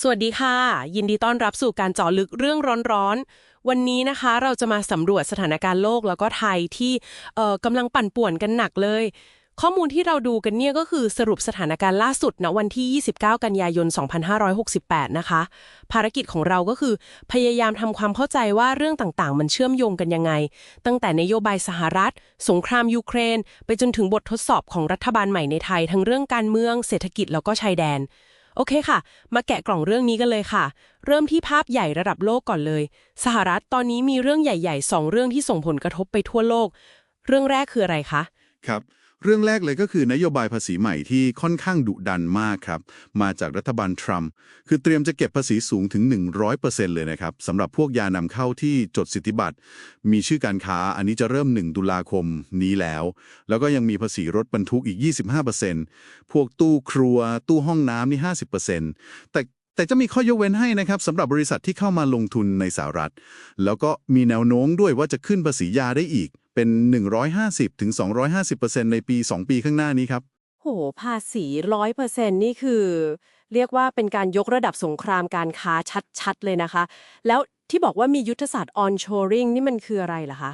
สวัสดีค่ะ ยินดีต้อนรับสู่การเจาะลึกเรื่องร้อนๆ วันนี้นะคะเราจะมาสำรวจสถานการณ์โลกแล้วก็ไทยที่เอ่อกำลังปั่นป่วนกันหนักเลย ข้อมูลที่เราดูกันเนี่ยก็คือสรุปสถานการณ์ล่าสุดณวันที่ 29 กันยายน 2568 นะคะ ภารกิจของเราก็คือ พยายามทำความเข้าใจว่าเรื่องต่างๆ มันเชื่อมโยงกันยังไง ตั้งแต่นโยบายสหรัฐ สงครามยูเครน ไปจนถึงบททดสอบของรัฐบาลใหม่ในไทย ทั้งเรื่องการเมือง เศรษฐกิจแล้วก็ชายแดน โอเคค่ะ มาแกะกล่องเรื่องนี้กันเลยค่ะ เริ่มที่ภาพใหญ่ระดับโลกก่อนเลย สหรัฐตอนนี้มีเรื่องใหญ่ๆสองเรื่องที่ส่งผลกระทบไปทั่วโลก เรื่องแรกคืออะไรคะ ครับ เรื่องแรกเลยก็คือนโยบายภาษีใหม่ที่ค่อนข้างดุดันมากครับ มาจากรัฐบาลทรัมป์คือเตรียมจะเก็บภาษีสูงถึง 100%เลยนะครับสำหรับพวกยานำเข้าที่จดสิทธิบัตร มีชื่อการค้าอันนี้จะเริ่ม 1 ตุลาคมนี้แล้ว แล้วก็ยังมีภาษีรถบรรทุกอีก 25%พวกตู้ครัว ตู้ห้องน้ำนี่ 50%แต่แต่จะมีข้อยกเว้นให้นะครับสำหรับบริษัทที่เข้ามาลงทุนในสหรัฐ แล้วก็มีแนวโน้มด้วยว่าจะขึ้นภาษียาได้อีก เป็น 150ถึง250%ในปี 2 ปีข้างหน้านี้ครับ โห ภาษีร้อยเปอร์เซ็นนี่คือ เรียกว่าเป็นการยกระดับสงครามการค้าชัดๆ เลยนะคะ แล้วที่บอกว่ามียุทธศาสตร์ onshoring นี่มันคืออะไรล่ะคะ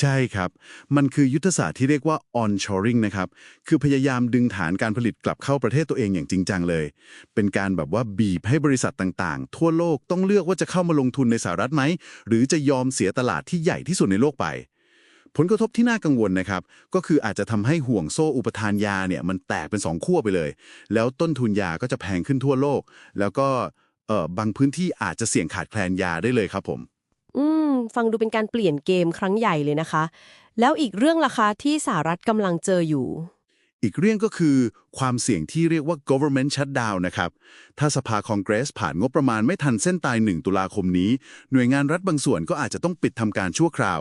ใช่ครับ มันคือยุทธศาสตร์ที่เรียกว่า onshoring นะครับ คือพยายามดึงฐานการผลิตกลับเข้าประเทศตัวเองอย่างจริงจังเลย เป็นการแบบว่าบีบให้บริษัทต่างๆ ทั่วโลกต้องเลือกว่าจะเข้ามาลงทุนในสหรัฐไหม หรือจะยอมเสียตลาดที่ใหญ่ที่สุดในโลกไป ผลกระทบที่น่ากังวลนะครับ ก็คืออาจจะทำให้ห่วงโซ่อุปทานยาเนี่ยมันแตกเป็นสองขั้วไปเลย แล้วต้นทุนยาก็จะแพงขึ้นทั่วโลก แล้วก็เอ่อบางพื้นที่อาจจะเสี่ยงขาดแคลนยาได้เลยครับผม อืม ฟังดูเป็นการเปลี่ยนเกมครั้งใหญ่เลยนะคะ แล้วอีกเรื่องราคาที่สหรัฐกำลังเจออยู่ อีกเรื่องก็คือความเสี่ยงที่เรียกว่า government shutdown นะครับ ถ้าสภาคองเกรสผ่านงบประมาณไม่ทันเส้นตาย 1 ตุลาคมนี้ หน่วยงานรัฐบางส่วนก็อาจจะต้องปิดทำการชั่วคราว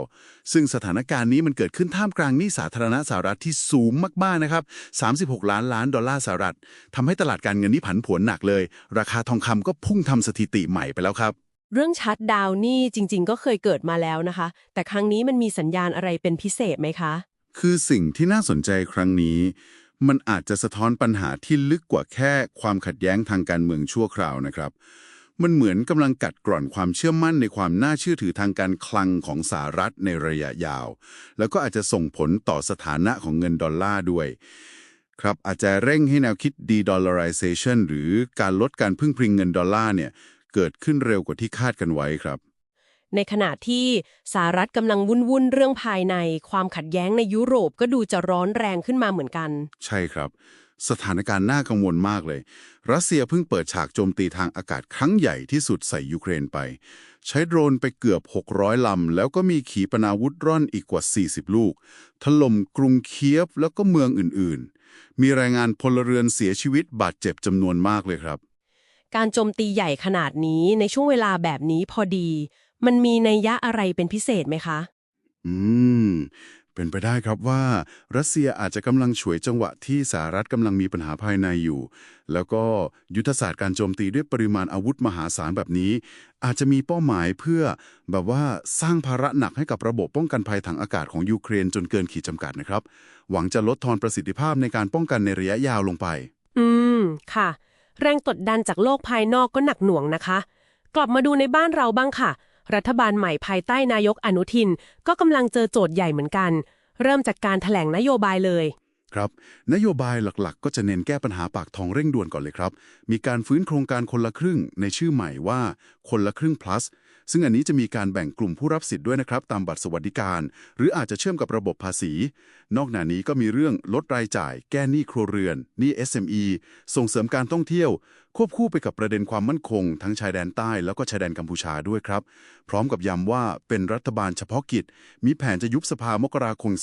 ซึ่งสถานการณ์นี้มันเกิดขึ้นท่ามกลางหนี้สาธารณะสหรัฐที่สูงมากๆนะครับ 36 ล้านล้านดอลลาร์สหรัฐทำให้ตลาดการเงินนี่ผันผวนหนักเลย ราคาทองคำก็พุ่งทำสถิติใหม่ไปแล้วครับเรื่องชัดดาวนี่จริง ๆ ก็เคยเกิดมาแล้วนะคะ แต่ครั้งนี้มันมีสัญญาณอะไรเป็นพิเศษไหมคะ คือสิ่งที่น่าสนใจครั้งนี้ มันอาจจะสะท้อนปัญหาที่ลึกกว่าแค่ความขัดแย้งทางการเมืองชั่วคราวนะครับ มันเหมือนกำลังกัดกร่อนความเชื่อมั่นในความน่าเชื่อถือทางการคลังของสหรัฐในระยะยาว แล้วก็อาจจะส่งผลต่อสถานะของเงินดอลลาร์ด้วยครับอาจจะเร่งให้แนวคิด de-dollarization หรือการลดการพึ่งพิงเงินดอลลาร์เนี่ยเกิดขึ้นเร็วกว่าที่คาดกันไว้ครับ ในขณะที่สหรัฐกำลังวุ่นๆเรื่องภายในความขัดแย้งในยุโรปก็ดูจะร้อนแรงขึ้นมาเหมือนกัน ใช่ครับ สถานการณ์น่ากังวลมากเลย รัสเซียเพิ่งเปิดฉากโจมตีทางอากาศครั้งใหญ่ที่สุดใส่ยูเครนไป ใช้โดรนไปเกือบ 600 ลำ แล้วก็มีขีปนาวุธร่อนอีกกว่า 40 ลูก ถล่มกรุงเคียฟแล้วก็เมืองอื่นๆ มีรายงานพลเรือนเสียชีวิตบาดเจ็บจำนวนมากเลยครับการโจมตีใหญ่ขนาดนี้ในช่วงเวลาแบบนี้พอดี มันมีนัยยะอะไรเป็นพิเศษไหมคะ อืม เป็นไปได้ครับว่า รัสเซียอาจจะกำลังฉวยจังหวะที่สหรัฐกำลังมีปัญหาภายในอยู่ แล้วก็ยุทธศาสตร์การโจมตีด้วยปริมาณอาวุธมหาศาลแบบนี้ อาจจะมีเป้าหมายเพื่อแบบว่าสร้างภาระหนักให้กับระบบป้องกันภัยทางอากาศของยูเครนจนเกินขีดจำกัดนะครับ หวังจะลดทอนประสิทธิภาพในการป้องกันในระยะยาวลงไป อืม ค่ะ แรงกดดันจากโลกภายนอกก็หนักหน่วงนะคะ กลับมาดูในบ้านเราบ้างค่ะ รัฐบาลใหม่ภายใต้นายกอนุทิน ก็กำลังเจอโจทย์ใหญ่เหมือนกัน เริ่มจากการถแถลงนโยบายเลย ครับ นโยบายหลักๆ ก็จะเน้นแก้ปัญหาปากท้องเร่งด่วนก่อนเลยครับ มีการฟื้นโครงการคนละครึ่งในชื่อใหม่ว่าคนละครึ่ง plus ซึ่งอันนี้จะมีการแบ่งกลุ่มผู้รับสิทธิ์ด้วยนะครับตามบัตรสวัสดิการ หรืออาจจะเชื่อมกับระบบภาษี นอกจากนี้ก็มีเรื่องลดรายจ่าย แก้หนี้ครัวเรือนหนี้ SME ส่งเสริมการท่องเที่ยว ควบคู่ไปกับประเด็นความมั่นคง ทั้งชายแดนใต้แล้วก็ชายแดนกัมพูชาด้วยครับ พร้อมกับย้ำว่าเป็นรัฐบาลเฉพาะกิจ มีแผนจะยุบสภามกราคม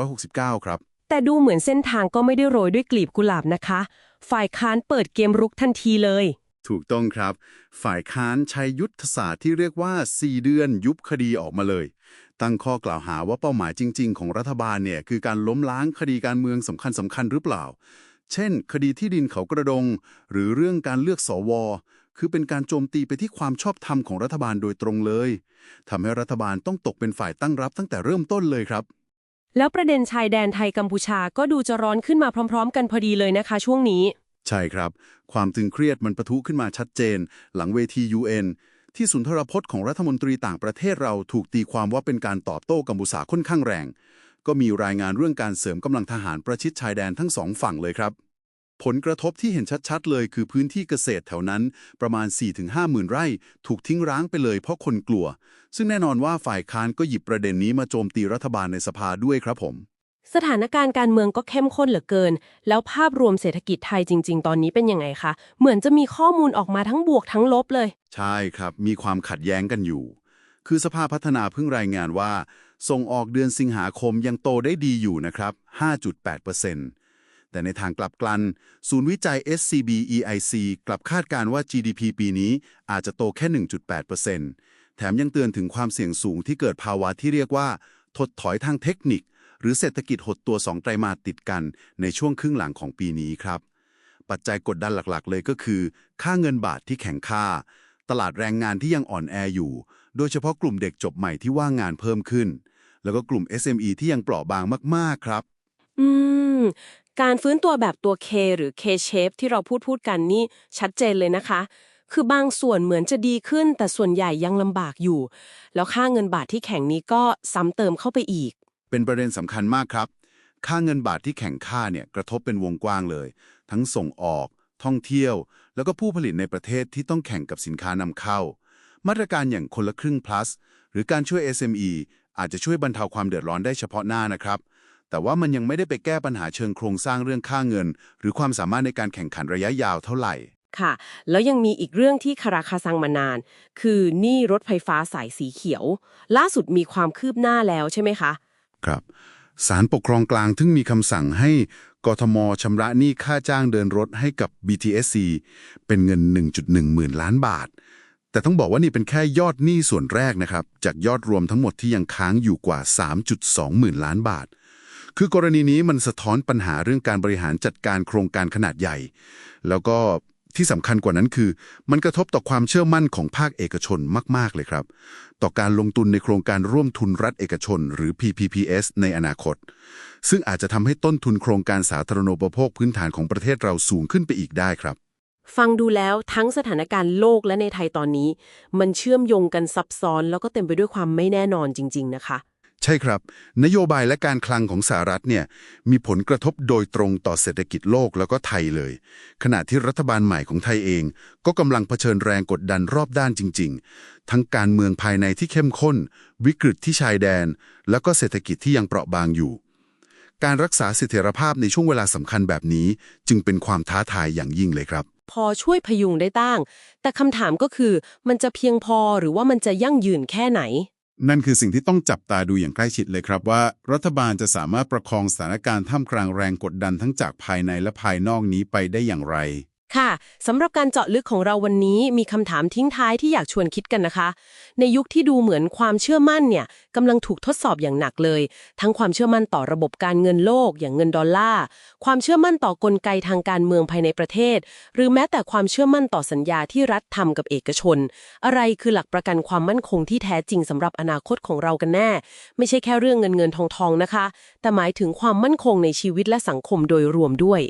2569 ครับแต่ดูเหมือนเส้นทางก็ไม่ได้โรยด้วยกลีบกุหลาบนะคะ ฝ่ายค้านเปิดเกมรุกทันทีเลย ถูกต้องครับ ฝ่ายค้านใช้ยุทธศาสตร์ที่เรียกว่า 4 เดือนยุบคดีออกมาเลย ตั้งข้อกล่าวหาว่าเป้าหมายจริง ๆ ของรัฐบาลเนี่ยคือการล้มล้างคดีการเมืองสำคัญสำคัญหรือเปล่า เช่น คดีที่ดินเขากระดง หรือเรื่องการเลือกสวคือเป็นการโจมตีไปที่ความชอบธรรมของรัฐบาลโดยตรงเลยทำให้รัฐบาลต้องตกเป็นฝ่ายตั้งรับตั้งแต่เริ่มต้นเลยครับ แล้วประเด็นชายแดนไทยกัมพูชาก็ดูจะร้อนขึ้นมาพร้อม ๆ กันพอดีเลยนะคะ ช่วงนี้ ใช่ครับ ความตึงเครียดมันประทุขึ้นมาชัดเจน หลังเวที UN ที่สุนทรพจน์ของรัฐมนตรีต่างประเทศเราถูกตีความว่าเป็นการตอบโต้กัมพูชาค่อนข้างแรง ก็มีรายงานเรื่องการเสริมกำลังทหารประชิดชายแดนทั้งสองฝั่งเลยครับ ผลกระทบที่เห็นชัดๆ เลยคือพื้นที่เกษตรแถวนั้นประมาณ 4-5หมื่นไร่ ถูกทิ้งร้างไปเลยเพราะคนกลัว ซึ่งแน่นอนว่าฝ่ายค้านก็หยิบประเด็นนี้มาโจมตีรัฐบาลในสภาด้วยครับผม สถานการณ์การเมืองก็เข้มข้นเหลือเกิน แล้วภาพรวมเศรษฐกิจไทยจริง ๆ ตอนนี้เป็นยังไงคะ เหมือนจะมีข้อมูลออกมาทั้งบวกทั้งลบเลย ใช่ครับ มีความขัดแย้งกันอยู่ คือสภาพัฒนาเพิ่งรายงานว่า ส่งออกเดือนสิงหาคมยังโตได้ดีอยู่นะครับ 5.8%แต่ในทางกลับกันศูนย์วิจัย SCB EIC กลับคาดการณ์ว่า GDP ปีนี้อาจจะโตแค่ 1.8%แถมยังเตือนถึงความเสี่ยงสูงที่เกิดภาวะที่เรียกว่า ถดถอยทางเทคนิค หรือเศรษฐกิจหดตัว 2 ไตรมาสติดกันในช่วงครึ่งหลังของปีนี้ครับ ปัจจัยกดดันหลักๆ เลยก็คือ ค่าเงินบาทที่แข็งค่า ตลาดแรงงานที่ยังอ่อนแออยู่ โดยเฉพาะกลุ่มเด็กจบใหม่ที่ว่างงานเพิ่มขึ้น แล้วก็กลุ่ม SME ที่ยังเปราะบางมากๆครับ อืม การฟื้นตัวแบบตัว K หรือ K shape ที่เราพูดพูดกันนี่ชัดเจนเลยนะคะคือบางส่วนเหมือนจะดีขึ้น แต่ส่วนใหญ่ยังลำบากอยู่ แล้วค่าเงินบาทที่แข็งนี้ก็ซ้ำเติมเข้าไปอีก เป็นประเด็นสำคัญมากครับ ค่าเงินบาทที่แข็งค่าเนี่ยกระทบเป็นวงกว้างเลย ทั้งส่งออก ท่องเที่ยว แล้วก็ผู้ผลิตในประเทศที่ต้องแข่งกับสินค้านำเข้า มาตรการอย่างคนละครึ่ง plus หรือการช่วย SME อาจจะช่วยบรรเทาความเดือดร้อนได้เฉพาะหน้านะครับ แต่ว่ามันยังไม่ได้ไปแก้ปัญหาเชิงโครงสร้างเรื่องค่าเงิน หรือความสามารถในการแข่งขันระยะยาวเท่าไหร่ค่ะ แล้วยังมีอีกเรื่องที่คาราคาซังมานาน คือหนี้รถไฟฟ้าสายสีเขียว ล่าสุดมีความคืบหน้าแล้วใช่ไหมคะ ครับศาลปกครองกลางทึ่งมีคำสั่งให้กทมชำระหนี้ค่าจ้างเดินรถให้กับ BTSC เป็นเงิน 1.1 หมื่นล้านบาท แต่ต้องบอกว่านี่เป็นแค่ยอดหนี้ส่วนแรกนะครับ จากยอดรวมทั้งหมดที่ยังค้างอยู่กว่า 3.2 หมื่นล้านบาท คือกรณีนี้มันสะท้อนปัญหาเรื่องการบริหารจัดการโครงการขนาดใหญ่ แล้วก็ ที่สำคัญกว่านั้นคือ มันกระทบต่อความเชื่อมั่นของภาคเอกชนมาก ๆ เลยครับ ต่อการลงทุนในโครงการร่วมทุนรัฐเอกชน หรือ PPPS ในอนาคต ซึ่งอาจจะทำให้ต้นทุนโครงการสาธารณูปโภคพื้นฐานของประเทศเราสูงขึ้นไปอีกได้ครับ ฟังดูแล้วทั้งสถานการณ์โลกและในไทยตอนนี้ มันเชื่อมโยงกันซับซ้อนแล้วก็เต็มไปด้วยความไม่แน่นอนจริง ๆ นะคะ ใช่ครับ นโยบายและการคลังของสหรัฐเนี่ยมีผลกระทบโดยตรงต่อเศรษฐกิจโลกแล้วก็ไทยเลย ขณะที่รัฐบาลใหม่ของไทยเอง ก็กำลังเผชิญแรงกดดันรอบด้านจริง ๆ ทั้งการเมืองภายในที่เข้มข้น วิกฤตที่ชายแดน แล้วก็เศรษฐกิจที่ยังเปราะบางอยู่ การรักษาเสถียรภาพในช่วงเวลาสำคัญแบบนี้ จึงเป็นความท้าทายอย่างยิ่งเลยครับ พอช่วยพยุงได้ตั้งแต่คำถามก็คือมันจะเพียงพอหรือว่ามันจะยั่งยืนแค่ไหน นั่นคือสิ่งที่ต้องจับตาดูอย่างใกล้ชิดเลยครับว่า รัฐบาลจะสามารถประคองสถานการณ์ท่ามกลางแรงกดดันทั้งจากภายในและภายนอกนี้ไปได้อย่างไร ค่ะสำหรับการเจาะลึกของเราวันนี้มีคำถามทิ้งท้ายที่อยากชวนคิดกันนะคะ ในยุคที่ดูเหมือนความเชื่อมั่นเนี่ยกำลังถูกทดสอบอย่างหนักเลย ทั้งความเชื่อมั่นต่อระบบการเงินโลกอย่างเงินดอลลาร์ความเชื่อมั่นต่อกลไกทางการเมืองภายในประเทศ หรือแม้แต่ความเชื่อมั่นต่อสัญญาที่รัฐทำกับเอกชน อะไรคือหลักประกันความมั่นคงที่แท้จริงสำหรับอนาคตของเรากันแน่ ไม่ใช่แค่เรื่องเงินเงินทองทองนะคะ แต่หมายถึงความมั่นคงในชีวิตและสังคมโดยรวมด้วย